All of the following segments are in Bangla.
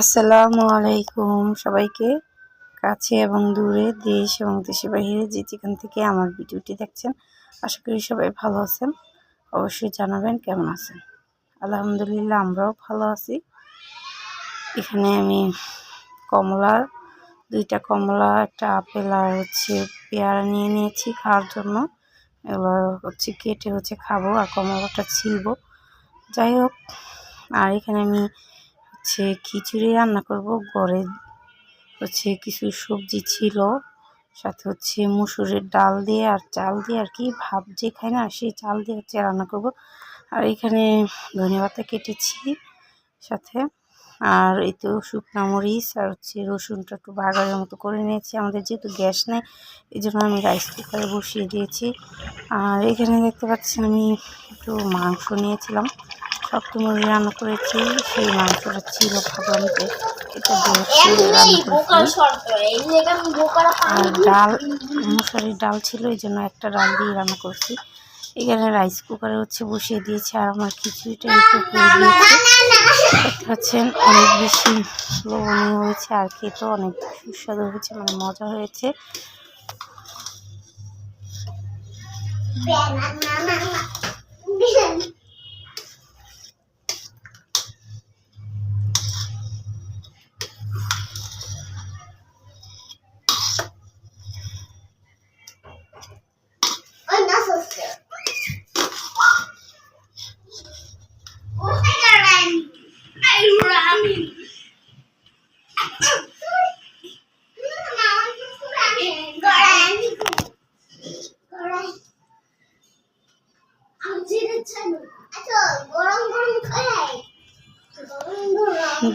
আসসালামু আলাইকুম সবাইকে। কাছে এবং দূরে দেশ এবং দেশের বাহিরে যে যেখান থেকে আমার ভিডিওটি দেখছেন, আশা করি সবাই ভালো আছেন। অবশ্যই জানাবেন কেমন আছেন। আলহামদুলিল্লাহ, আমরাও ভালো আছি। এখানে আমি কমলা দুইটা কমলা, একটা আপেল আর হচ্ছে পেয়ারা নিয়ে নিয়েছি খাওয়ার জন্য। এগুলো হচ্ছে কেটে হচ্ছে খাব আর কমলাটা ছিলবো। যাই হোক, আর এখানে আমি হচ্ছে খিচুড়ি রান্না করব, ঘরে হচ্ছে কিছু সবজি ছিল, সাথে হচ্ছে মুসুরের ডাল দিয়ে আর চাল দিয়ে আর কি ভাব যে খাই না সেই চাল দিয়ে হচ্ছে রান্না করব। আর এখানে ধনেপাতা কেটেছি সাথে, আর এই তো শুকনা মরিচ আর হচ্ছে রসুনটা একটু বাগারের মতো করে নিয়েছি। আমাদের যেহেতু গ্যাস নেই এই জন্য আমি রাইস কুকারে বসিয়ে দিয়েছি। আর এখানে দেখতে পাচ্ছি আমি একটু মাংস নিয়েছিলাম। শক্ত মুরগি রান্না করেছি, সেই মাংসটা ছিল যে এটা আর ডাল মশারির ডাল ছিল, এই জন্য একটা ডাল দিয়ে রান্না করছি। এখানে রাইস কুকারে হচ্ছে বসিয়ে দিয়েছি, আর আমার খিচুড়িটা একটু করে দিয়েছে পাচ্ছেন অনেক বেশি লবণীয় হয়েছে, আর খেতেও অনেক সুস্বাদু হয়েছে মানে মজা হয়েছে।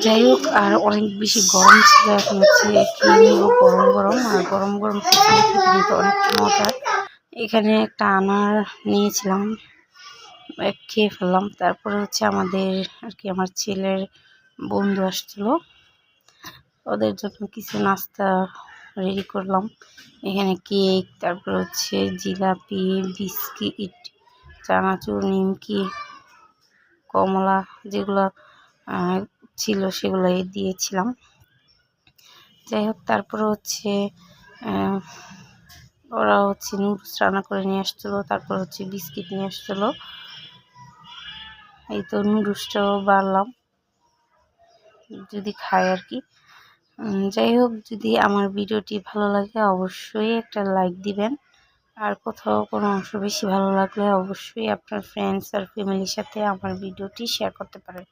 যাই হোক আর অনেক বেশি গরম ছিল এখন হচ্ছে গরম গরম, আর গরম গরম কিন্তু অনেক মজা এখানে একটা আনার নিয়েছিলাম খেয়ে ফেললাম। তারপরে হচ্ছে আমাদের আর কি আমার ছেলের বন্ধু আসছিল। ওদের জন্য কিছু নাস্তা রেডি করলাম। এখানে কেক তারপর হচ্ছে জিলাপি, বিস্কিট, চানাচুর, নিমকি, কমলা যেগুলো ছিল সেগুলোই দিয়েছিলাম। যাই হোক, তারপরে হচ্ছে ওরা হচ্ছে নুডলস রান্না করে নিয়ে আসছিল, তারপর হচ্ছে বিস্কিট নিয়ে আসছিল। এই তো নুডলসটাও বাড়লাম, যদি খায় আর কি। যাই হোক, যদি আমার ভিডিওটি ভালো লাগে, অবশ্যই একটা লাইক দিবেন। আর কোথাও কোনো অংশ বেশি ভালো লাগলে অবশ্যই আপনার ফ্রেন্ডস আর ফ্যামিলির সাথে আমার ভিডিওটি শেয়ার করতে পারেন।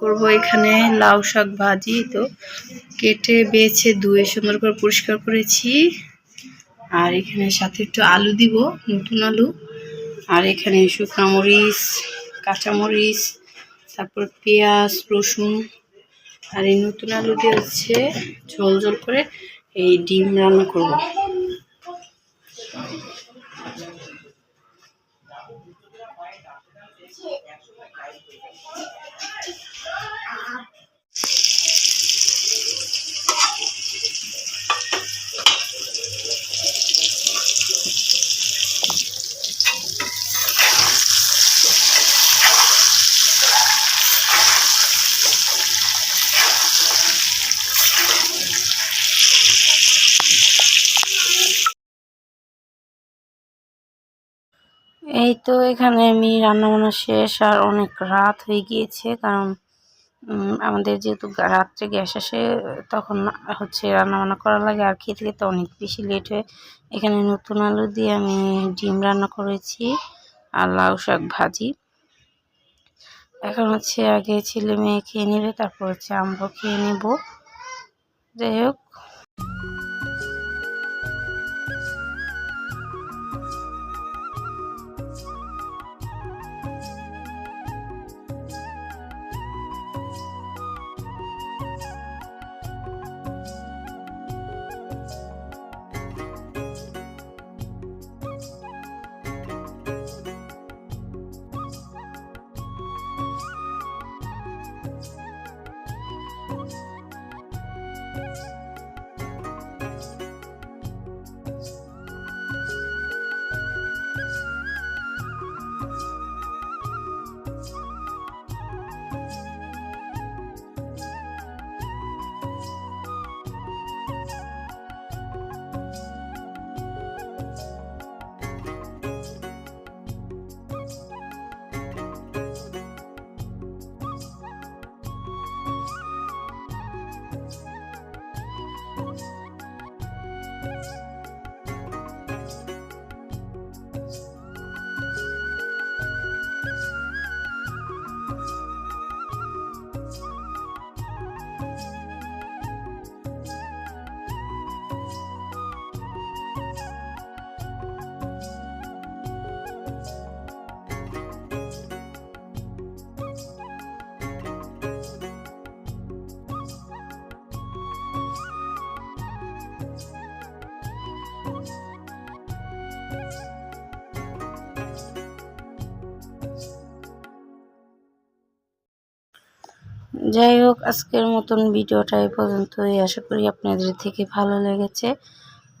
করব এখানে লাউ শাক ভাজি, তো কেটে, বেছে, ধুয়ে সুন্দর করে পরিষ্কার করেছি। আর এখানে সাথে একটু আলু দিব, নতুন আলু। আর এখানে শুকনো মরিচ কাঁচামরিচ, তারপর পেঁয়াজ, রসুন। আর এই নতুন আলু দিয়ে হচ্ছে ঝোল ঝোল করে এই ডিম রান্না করব। একসময় এই তো এখানে আমি রান্নাবান্না শেষ আর অনেক রাত হয়ে গিয়েছে, কারণ আমাদের যেহেতু রাত্রে গ্যাস আসে, তখন হচ্ছে রান্নাবান্না করা লাগে আর খেতে খেতে অনেক বেশি লেট হয়, এখানে নতুন আলু দিয়ে আমি ডিম রান্না করেছি আর লাউ শাক ভাজি। এখন হচ্ছে আগে ছেলে মেয়ে খেয়ে নেবে, তারপর হচ্ছে আমরা খেয়ে নেব। যাই হোক। যাই হোক, আজকের মতন ভিডিওটা এ পর্যন্তই। আশা করি আপনাদের থেকে ভালো লেগেছে।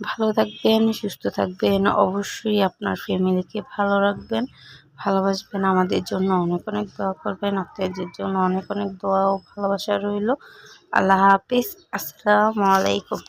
ভালো থাকবেন, সুস্থ থাকবেন। অবশ্যই আপনার ফ্যামিলিকে ভালো রাখবেন, ভালোবাসবেন। আমাদের জন্য অনেক অনেক দোয়া করবেন। আপনাদের জন্য অনেক অনেক দোয়া ও ভালোবাসা রইল। আল্লাহ হাফিজ। আসসালামু আলাইকুম।